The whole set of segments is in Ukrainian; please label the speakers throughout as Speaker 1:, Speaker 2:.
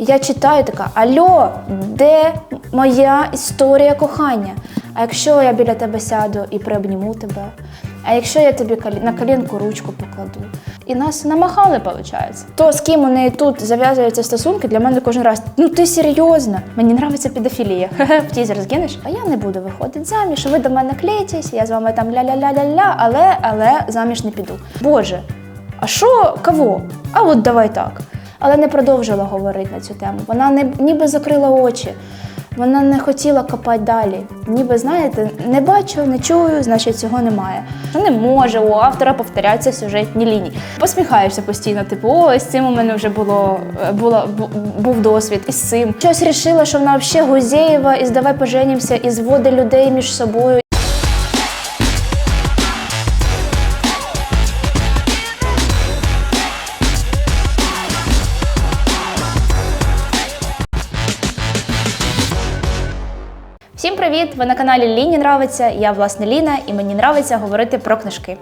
Speaker 1: Я читаю така: Альо, де моя історія кохання? А якщо я біля тебе сяду і приобніму тебе? А якщо я тобі на колінку ручку покладу? І нас намахали, виходить. То, з ким у неї тут зав'язуються стосунки, для мене кожен раз. Ну ти серйозно? Мені нравиться педофілія. В тізер згинеш. А я не буду виходити заміж. Ви до мене клеїтесь, я з вами там ля-ля-ля-ля-ля, але, але заміж не піду. Боже, а що кого? А от давай так. Але не продовжила говорити на цю тему. Вона не ніби закрила очі. Вона не хотіла копати далі. Ніби, знаєте, не бачу, не чую, значить цього немає. Не може у автора повторятися сюжетні лінії. Посміхаєшся постійно, типу, о, з цим у мене вже було, було був досвід, і з цим. Щось рішила, що вона взагалі Гузєєва, і давай поженімося, і зводить людей між собою. Всім привіт! Ви на каналі Ліні Нравиться. Я власне Ліна, і мені нравиться говорити про книжки.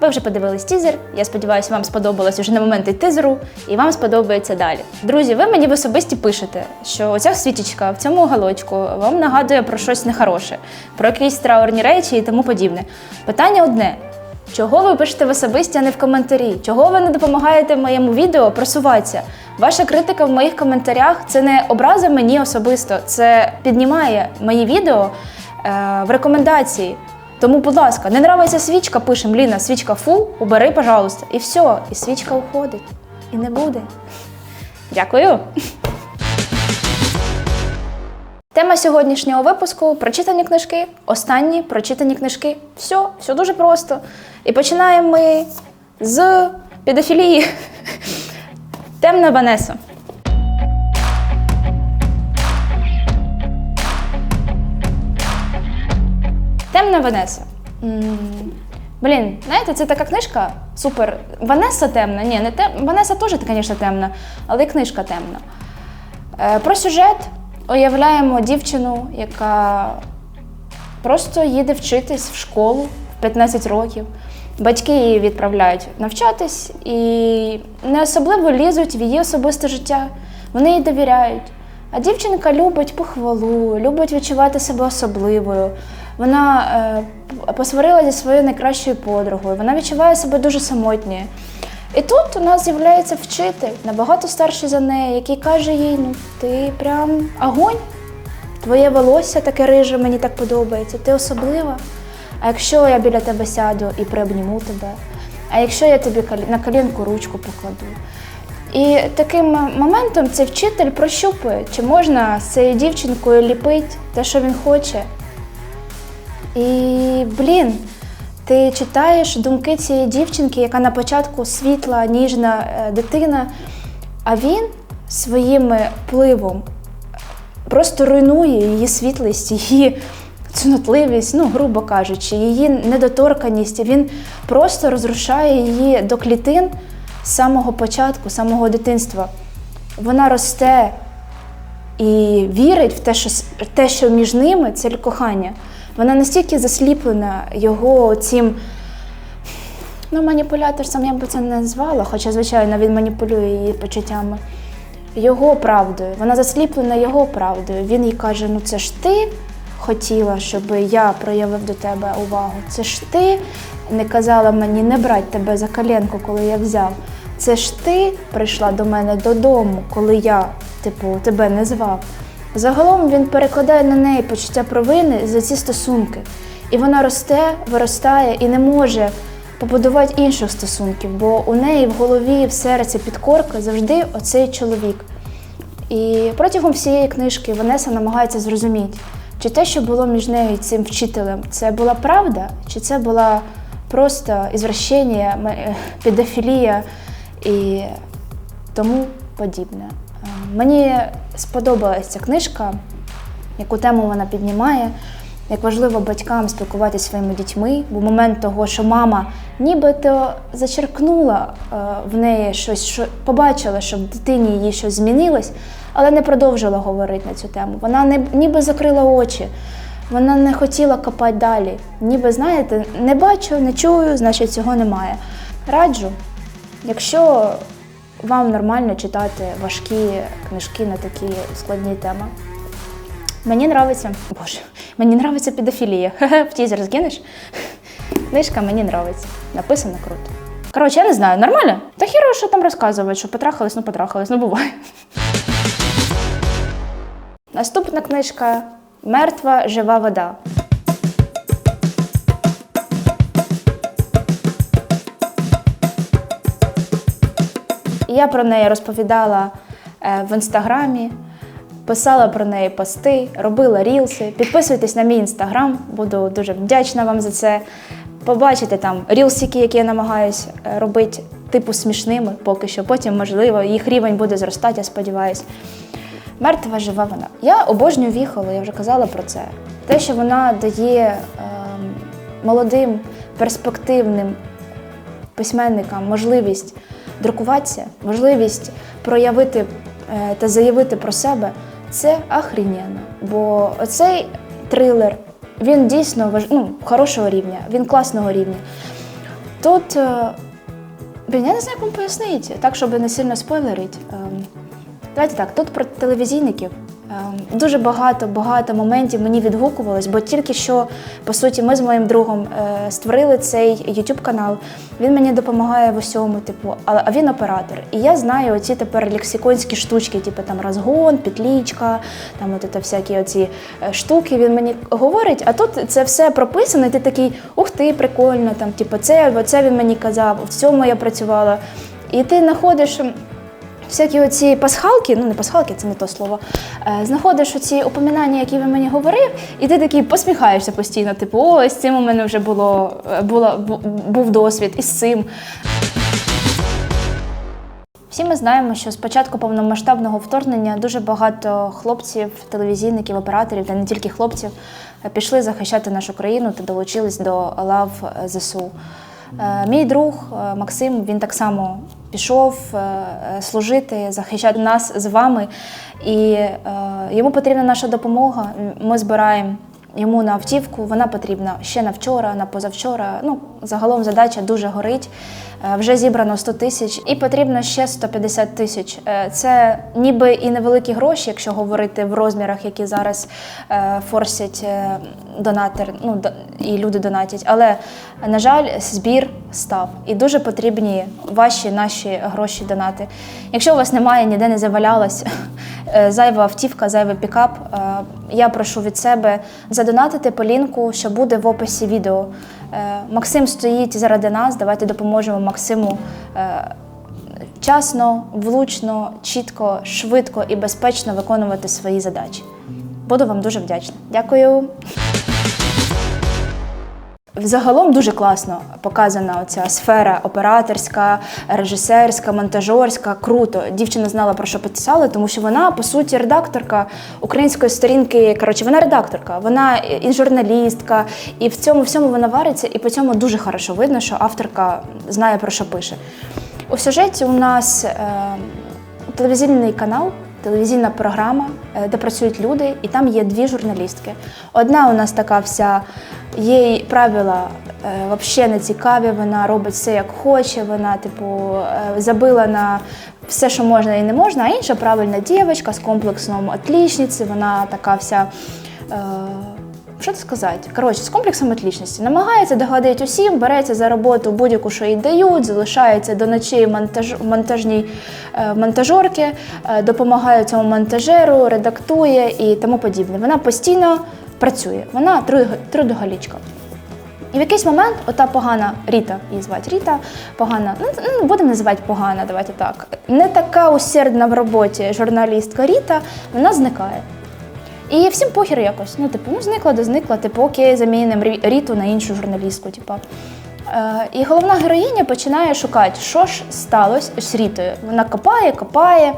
Speaker 1: Ви вже подивились тізер. Я сподіваюся, вам сподобалось уже на моменти тизеру, і вам сподобається далі. Друзі, ви мені в особисті пишете, що оця світічка в цьому галочку вам нагадує про щось нехороше, про якісь траурні речі і тому подібне. Питання одне: Чого ви пишете в особисті, а не в коментарі? Чого ви не допомагаєте моєму відео просуватися? Ваша критика в моїх коментарях це не образа мені особисто, це піднімає мої відео е, в рекомендації. Тому, будь ласка, не нравиться свічка, пишем Ліна, свічка фу, убери, пожалуйста. І все, і свічка уходить. І не буде. Дякую. Тема сьогоднішнього випуску прочитані книжки, останні прочитані книжки. Все, все дуже просто. І починаємо ми з педофілії. Темна Ванеса. Темна Ванеса. Блін, знаєте, це така книжка супер. Ванеса темна. Ні, не тем... Ванеса теж, звісно, темна, але і книжка темна. Е, Про сюжет уявляємо дівчину, яка просто їде вчитись в школу в 15 років. Батьки її відправляють навчатись і не особливо лізуть в її особисте життя. Вони їй довіряють. А дівчинка любить похвалу, любить відчувати себе особливою. Вона е, посварила зі своєю найкращою подругою, вона відчуває себе дуже самотньою. І тут у нас з'являється вчитель, набагато старший за неї, який каже їй: ну ти прям огонь, твоє волосся таке риже, мені так подобається, ти особлива. А якщо я біля тебе сяду і приобніму тебе, а якщо я тобі на колінку ручку покладу. І таким моментом цей вчитель прощупує, чи можна з цією дівчинкою ліпити те, що він хоче. І, блін, ти читаєш думки цієї дівчинки, яка на початку світла, ніжна е, дитина, а він своїм впливом просто руйнує її світлість, її цнотливість, ну, грубо кажучи, її недоторканість. Він просто розрушає її до клітин з самого початку, самого дитинства. Вона росте і вірить в те, що, те, що між ними це кохання. Вона настільки засліплена його цим. Ну, маніпулятор я б це не назвала, хоча, звичайно, він маніпулює її почуттями. Його правдою. Вона засліплена його правдою. Він їй каже: ну це ж ти хотіла, щоб я проявив до тебе увагу. Це ж ти не казала мені не брати тебе за коленку, коли я взяв. Це ж ти прийшла до мене додому, коли я, типу, тебе не звав. Загалом він перекладає на неї почуття провини за ці стосунки. І вона росте, виростає і не може побудувати інших стосунків, бо у неї в голові, в серці, підкорка завжди оцей чоловік. І протягом всієї книжки Ванеса намагається зрозуміти, чи те, що було між нею і цим вчителем, це була правда, чи це була просто ізвращення, е, педофілія і тому подібне. Мені сподобалася ця книжка, яку тему вона піднімає, як важливо батькам спілкуватися зі своїми дітьми, бо момент того, що мама нібито зачеркнула е, в неї щось, що побачила, що в дитині її щось змінилось, але не продовжила говорити на цю тему. Вона не, ніби закрила очі, вона не хотіла копати далі. Ніби, знаєте, не бачу, не чую, значить цього немає. Раджу, якщо вам нормально читати важкі книжки на такі складні теми. Мені нравиться, боже, мені нравиться педофілія. В тізер згинеш. Книжка мені нравиться. Написано круто. Коротше, я не знаю, нормально? Та хіро, що там розказувати, що потрахались, ну потрахались, ну буває. Наступна книжка Мертва жива вода. Я про неї розповідала е, в інстаграмі, писала про неї пости, робила рілси. Підписуйтесь на мій інстаграм, буду дуже вдячна вам за це. Побачите там рілсики, які я намагаюся е, робити, типу смішними поки що. Потім, можливо, їх рівень буде зростати, я сподіваюся. Мертва жива вона. Я обожнюю віхолу, я вже казала про це. Те, що вона дає ем, молодим, перспективним письменникам можливість друкуватися, можливість проявити е, та заявити про себе, це охрененно. Бо цей трилер, він дійсно важ... ну, хорошого рівня, він класного рівня. Тут, е, блін, я не знаю, як вам пояснити, так, щоб не сильно спойлерити. Ем, Давайте так, тут про телевізійників. Ем, Дуже багато багато моментів мені відгукувалось, бо тільки що, по суті, ми з моїм другом е, створили цей YouTube канал. Він мені допомагає в усьому, типу, а, він оператор. І я знаю оці тепер лексиконські штучки, типу там розгон, петлічка, там от це всякі оці е, штуки. Він мені говорить, а тут це все прописано, і ти такий, ух ти, прикольно, там, типу, це, це він мені казав, в цьому я працювала. І ти знаходиш. Всякі оці пасхалки, ну не пасхалки, це не то слово. Е, знаходиш оці упоминання, які він мені говорив, і ти такий посміхаєшся постійно. Типу, о, з цим у мене вже було, е, було, був досвід із цим. Всі ми знаємо, що з початку повномасштабного вторгнення дуже багато хлопців, телевізійників, операторів, та не тільки хлопців, е, пішли захищати нашу країну та долучились до лав ЗСУ. Мій друг Максим він так само пішов е, е, служити, захищати нас з вами, і е, йому потрібна наша допомога. Ми збираємо йому на автівку. Вона потрібна ще на вчора, на позавчора. Ну загалом задача дуже горить. Е, Вже зібрано 100 тисяч, і потрібно ще 150 тисяч. Е, Це ніби і невеликі гроші, якщо говорити в розмірах, які зараз е, форсять донатор, ну і люди донатять. Але на жаль, збір став і дуже потрібні ваші наші гроші донати. Якщо у вас немає, ніде не завалялось, зайва автівка, зайвий пікап. Я прошу від себе задонатити по лінку, що буде в описі відео. Е, Максим стоїть заради нас. Давайте допоможемо Максиму е, вчасно, влучно, чітко, швидко і безпечно виконувати свої задачі. Буду вам дуже вдячна. Дякую. Загалом дуже класно показана ця сфера операторська, режисерська, монтажерська. Круто. Дівчина знала про що писала, тому що вона, по суті, редакторка української сторінки. Коротше, вона редакторка, вона і журналістка, і в цьому всьому вона вариться, і по цьому дуже хорошо видно, що авторка знає про що пише. У сюжеті у нас е, телевізійний канал, телевізійна програма, е, де працюють люди, і там є дві журналістки. Одна у нас така вся, їй правила е, взагалі не цікаві, вона робить все як хоче, вона, типу, е, забила на все, що можна і не можна, а інша правильна дівчинка з комплексом отлічниці, вона така вся. Що це сказати? Коротше, з комплексом отлічності. Намагається догодити усім, береться за роботу будь-яку, що їй дають, залишається до ночі монтаж, монтажній е, монтажерки, е, допомагає цьому монтажеру, редактує і тому подібне. Вона постійно працює, вона труд- трудоголічка. І в якийсь момент ота погана Ріта, її звати Ріта, погана, ну ну, будемо називати погана, давайте так. Не така усердна в роботі журналістка Ріта, вона зникає. І всім похер якось. Ну, типу, ну зникла, де зникла, типу, окей, замінимо Рі- Ріту на іншу журналістку. Типу. Е, і головна героїня починає шукати, що ж сталося з Рітою. Вона копає, копає,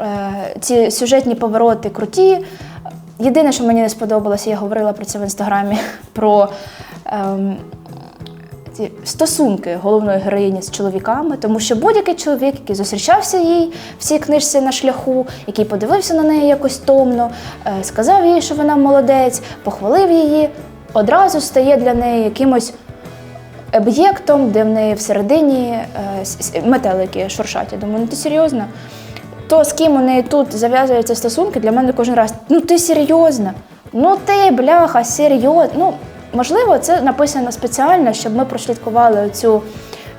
Speaker 1: е, ці сюжетні повороти круті. Єдине, що мені не сподобалося, я говорила про це в інстаграмі, про ем, ці стосунки головної героїні з чоловіками, тому що будь-який чоловік, який зустрічався їй в цій книжці на шляху, який подивився на неї якось томно, е, сказав їй, що вона молодець, похвалив її, одразу стає для неї якимось об'єктом, де в неї всередині е, метелики шуршать. Я думаю, ну ти серйозно? То, з ким у неї тут зав'язуються стосунки, для мене кожен раз. Ну ти серйозно? Ну ти, бляха, серйозно. Ну, можливо, це написано спеціально, щоб ми прослідкували цю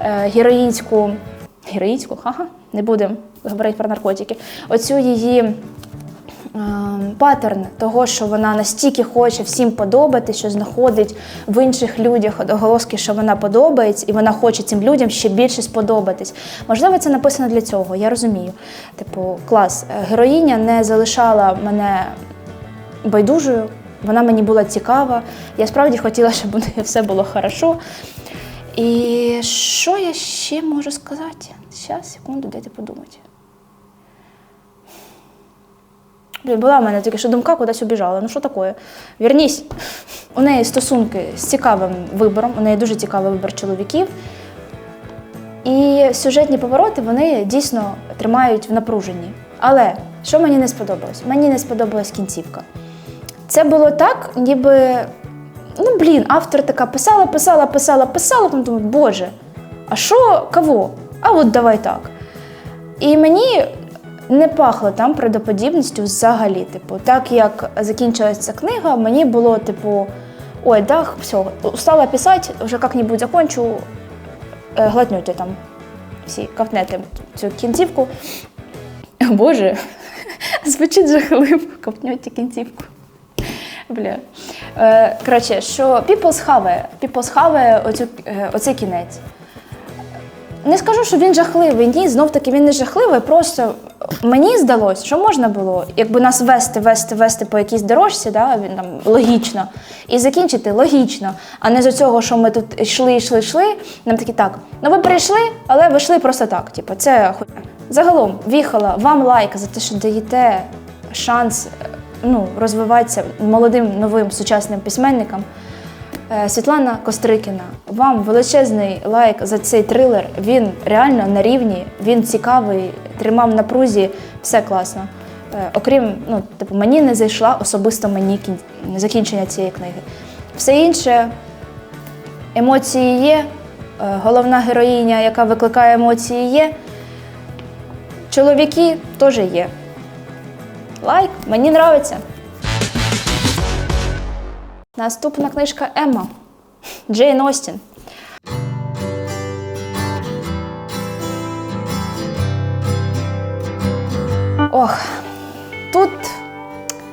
Speaker 1: е, героїнську. Героїнську? Ха-ха, не будемо говорити про наркотики. Оцю її е, паттерн того, що вона настільки хоче всім подобати, що знаходить в інших людях отголоски, що вона подобається, і вона хоче цим людям ще більше сподобатись. Можливо, це написано для цього, я розумію. Типу, клас, Е, героїня не залишала мене байдужою, вона мені була цікава. Я справді хотіла, щоб у неї все було хорошо. І що я ще можу сказати? Зараз, секунду, дайте подумати. Блін, була в мене тільки що думка кудись убіжала. Ну що таке? Вернісь. У неї стосунки з цікавим вибором, у неї дуже цікавий вибір чоловіків. І сюжетні повороти вони дійсно тримають в напруженні. Але що мені не сподобалось? Мені не сподобалась кінцівка. Це було так, ніби. Ну, блін, автор така писала, писала, писала, писала, потім думаю, боже, а що, кого? А от давай так. І мені не пахло там правдоподібністю взагалі. Типу, так як закінчилася ця книга, мені було типу, ой, да, все, устала писати, вже як-небудь закончу, е, там всі ковтнете цю кінцівку. Боже, звучить жахливо, ковтнете кінцівку. Бля. Е, коротше, що People's хаває, People's хаває оцю, е, оцей кінець. Не скажу, що він жахливий. Ні, знов таки він не жахливий. Просто мені здалось, що можна було, якби нас вести, вести, вести по якійсь дорожці, да, він там логічно, і закінчити логічно, а не з цього, що ми тут йшли, йшли, йшли. Нам такі так. Ну ви прийшли, але ви йшли просто так. Типу, це хуйня. Загалом, віхала, вам лайк за те, що даєте шанс ну, розвиватися молодим новим сучасним письменникам. Е, Світлана Кострикіна, вам величезний лайк за цей трилер. Він реально на рівні, він цікавий, тримав на прузі, все класно. Е, Окрім, ну, типу, мені не зайшла особисто мені кін- закінчення цієї книги. Все інше, емоції є, е, головна героїня, яка викликає емоції, є. Чоловіки теж є. Лайк, мені подобається. Наступна книжка Емма Джейн Остін. Ох, тут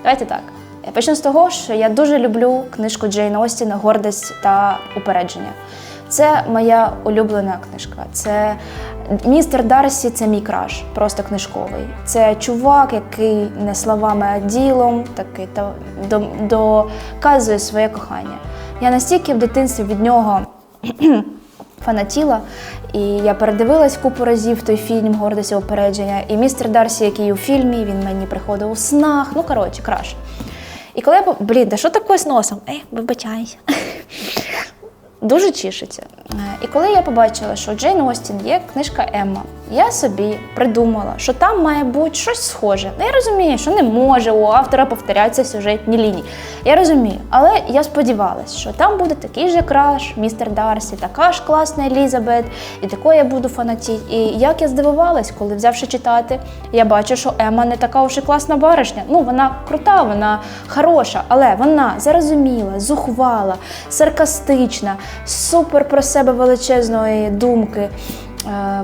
Speaker 1: давайте так. Я почну з того, що я дуже люблю книжку Джейн Остін Гордість та упередження. Це моя улюблена книжка. Це містер Дарсі це мій краш, просто книжковий. Це чувак, який не словами, а ділом такий та до- доказує своє кохання. Я настільки в дитинстві від нього фанатіла, і я передивилась купу разів той фільм Гордість і упередження. І містер Дарсі, який у фільмі, він мені приходив у снах. Ну, коротше, краш. І коли я блін, да що таке з носом? Ей, вибачайся. Дуже тішиться. Е, І коли я побачила, що Джейн Остін є книжка Емма, я собі придумала, що там має бути щось схоже. Я розумію, що не може у автора повторятися сюжетні лінії. Я розумію, але я сподівалася, що там буде такий же краш, містер Дарсі, така ж класна Елізабет, і такою я буду фанатіти. І як я здивувалась, коли взявши читати, я бачу, що Емма не така вже класна баришня. Ну, вона крута, вона хороша, але вона зарозуміла, зухвала, саркастична, супер про себе величезної думки. Е,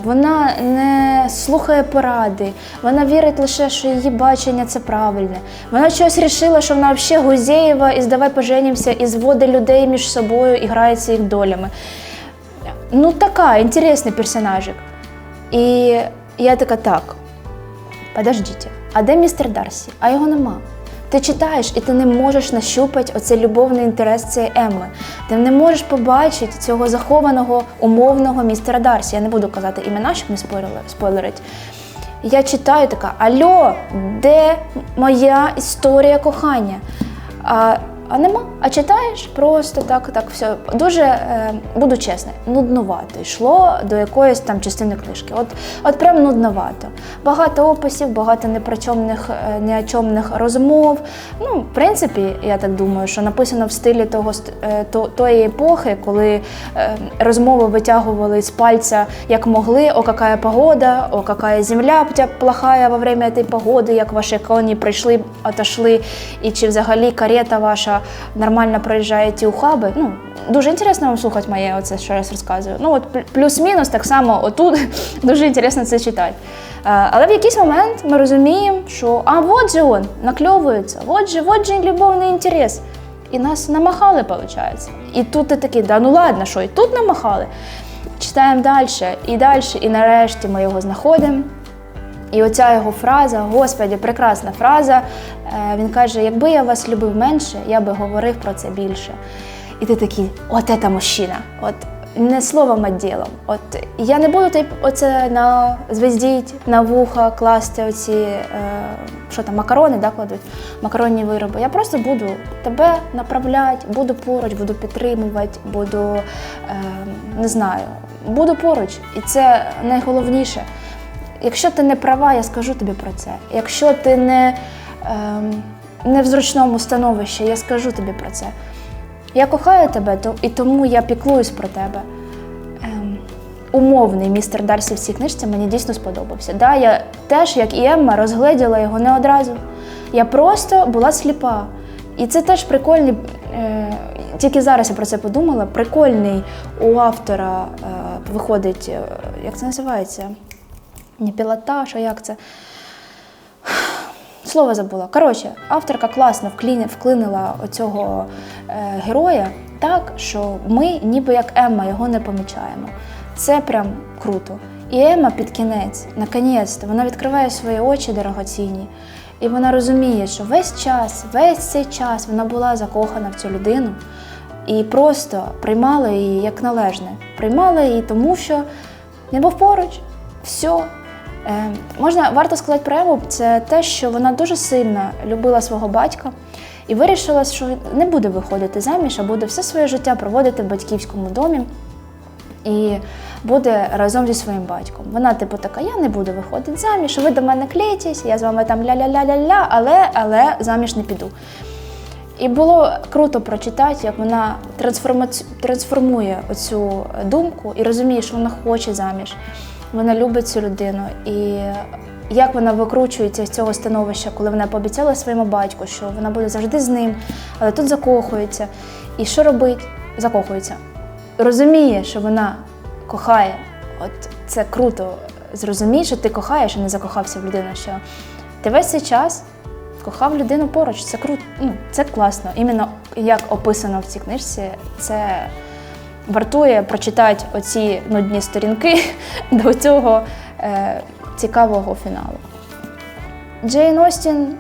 Speaker 1: Вона не слухає поради, вона вірить лише, що її бачення це правильне. Вона щось рішила, що вона взагалі Гузєєва і здавай поженімося, і зводить людей між собою і грається їх долями. Ну, така, інтересний персонажик. І я така, так, подождіть, а де містер Дарсі? А його нема. Ти читаєш, і ти не можеш нащупати оцей любовний інтерес цієї Емми. Ти не можеш побачити цього захованого умовного містера Дарсі. Я не буду казати імена, щоб не спойлерить. Я читаю така: Альо, де моя історія кохання? А, нема. А читаєш просто так, так все. Дуже е, буду чесна, нудновато йшло до якоїсь там частини книжки. От, от прям нудновато. Багато описів, багато непричомних, е, ніочомних розмов. Ну, в принципі, я так думаю, що написано в стилі того е, то, тої епохи, коли е, розмови витягували з пальця як могли. О, какая погода, о, какая земля плохая во время этой погоди, як ваші коні прийшли, отошли, і чи взагалі карета ваша нормально проїжджає ті ухаби. Ну, дуже інтересно вам слухати моє оце, що я розказую. Ну, от плюс-мінус так само отут дуже інтересно це читати. Е, Але в якийсь момент ми розуміємо, що а от же он накльовується, от же, от же любовний інтерес. І нас намахали, виходить. І тут ти такий, да ну ладно, що і тут намахали. Читаємо далі і далі, і нарешті ми його знаходимо. І оця його фраза, Господі, прекрасна фраза. е, Він каже: якби я вас любив менше, я би говорив про це більше. І ти такий, от це мужчина. От не словом, а ділом. От я не буду тип, оце на звездіть, на вуха класти оці, е, що там, макарони, да, кладуть, макаронні вироби. Я просто буду тебе направляти, буду поруч, буду підтримувати, буду е, не знаю, буду поруч. І це найголовніше. Якщо ти не права, я скажу тобі про це. Якщо ти не, ем, не в зручному становищі, я скажу тобі про це. Я кохаю тебе, і тому я піклуюсь про тебе. Ем, умовний містер Дарсі в цій книжці мені дійсно сподобався. Да, я теж, як і Емма, розгледіла його не одразу. Я просто була сліпа. І це теж прикольний, е, тільки зараз я про це подумала. Прикольний у автора е, виходить, е, як це називається? Не пілотаж, а як це? Слово забула. Коротше, авторка класно вклинила оцього е, героя так, що ми, ніби як Емма, його не помічаємо. Це прям круто. І Емма під кінець, наконець, вона відкриває свої очі дорогоцінні, і вона розуміє, що весь час, весь цей час вона була закохана в цю людину і просто приймала її як належне. Приймала її, тому що не був поруч. Все. Е, можна варто сказати про Еву, це те, що вона дуже сильно любила свого батька і вирішила, що не буде виходити заміж, а буде все своє життя проводити в батьківському домі і буде разом зі своїм батьком. Вона, типу, така: я не буду виходити заміж, ви до мене клейтесь, я з вами там ля-ля-ля-ля-ля, але, але заміж не піду. І було круто прочитати, як вона трансформує оцю думку і розуміє, що вона хоче заміж. Вона любить цю людину. І як вона викручується з цього становища, коли вона пообіцяла своєму батьку, що вона буде завжди з ним, але тут закохується. І що робить? Закохується. Розуміє, що вона кохає. От це круто. Зрозумій, що ти кохаєш, а не закохався в людину. Що ти весь цей час кохав людину поруч. Це круто. Ну, це класно. Іменно як описано в цій книжці, це вартує прочитати оці нудні сторінки до цього е, цікавого фіналу. Джейн Остін.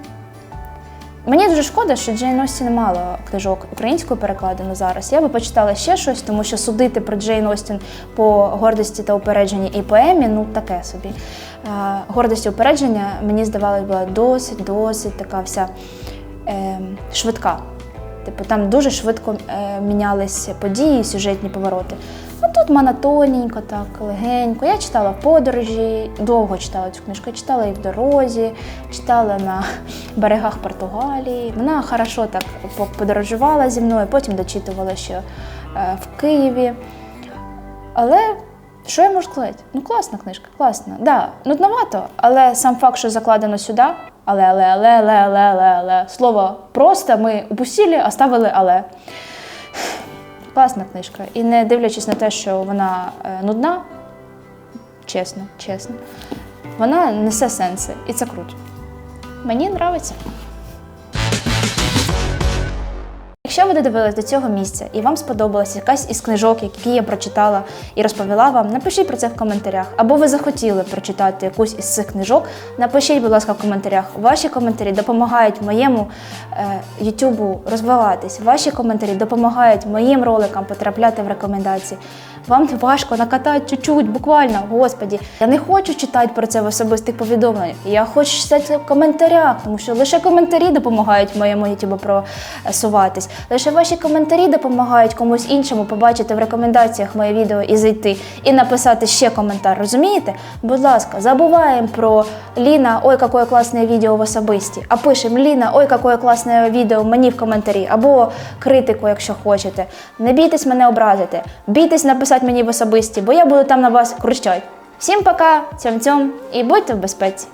Speaker 1: Мені дуже шкода, що Джейн Остін мало книжок українською перекладено зараз. Я би почитала ще щось, тому що судити про Джейн Остін по гордості та упередженні і поемі ну таке собі. Е, Гордість і упередження мені здавалось була досить, досить така вся е, швидка. Типу, там дуже швидко е, мінялися події, сюжетні повороти. А тут монотонненько, так, легенько. Я читала в подорожі, довго читала цю книжку. Я читала і в дорозі, читала на берегах Португалії. Вона хорошо так по- подорожувала зі мною, потім дочитувала ще е, в Києві. Але що я можу сказати? Ну, класна книжка, класна. Да, нудновато, але сам факт, що закладено сюди, але, але, але, але, але, але, але. Слово просто ми упустили, оставили але. Класна книжка. І не дивлячись на те, що вона е, нудна, чесно, чесно, вона несе сенси, і це круто. Мені подобається. Якщо ви додивились до цього місця і вам сподобалась якась із книжок, які я прочитала і розповіла вам, напишіть про це в коментарях. Або ви захотіли прочитати якусь із цих книжок, напишіть, будь ласка, в коментарях. Ваші коментарі допомагають моєму е, Ютубу розвиватись. Ваші коментарі допомагають моїм роликам потрапляти в рекомендації. Вам важко накатати чуть-чуть, буквально, господі. Я не хочу читати про це в особистих повідомленнях. Я хочу читати в коментарях, тому що лише коментарі допомагають моєму ютубу просуватись. Лише ваші коментарі допомагають комусь іншому побачити в рекомендаціях моє відео і зайти, і написати ще коментар. Розумієте? Будь ласка, забуваємо про Ліна, ой, яке класне відео в особисті. А пишемо Ліна, ой, яке класне відео мені в коментарі, або критику, якщо хочете. Не бійтесь мене образити, бійтесь написати мені в особисті, бо я буду там на вас крущать. Всім пока, цьом-цьом і будьте в безпеці.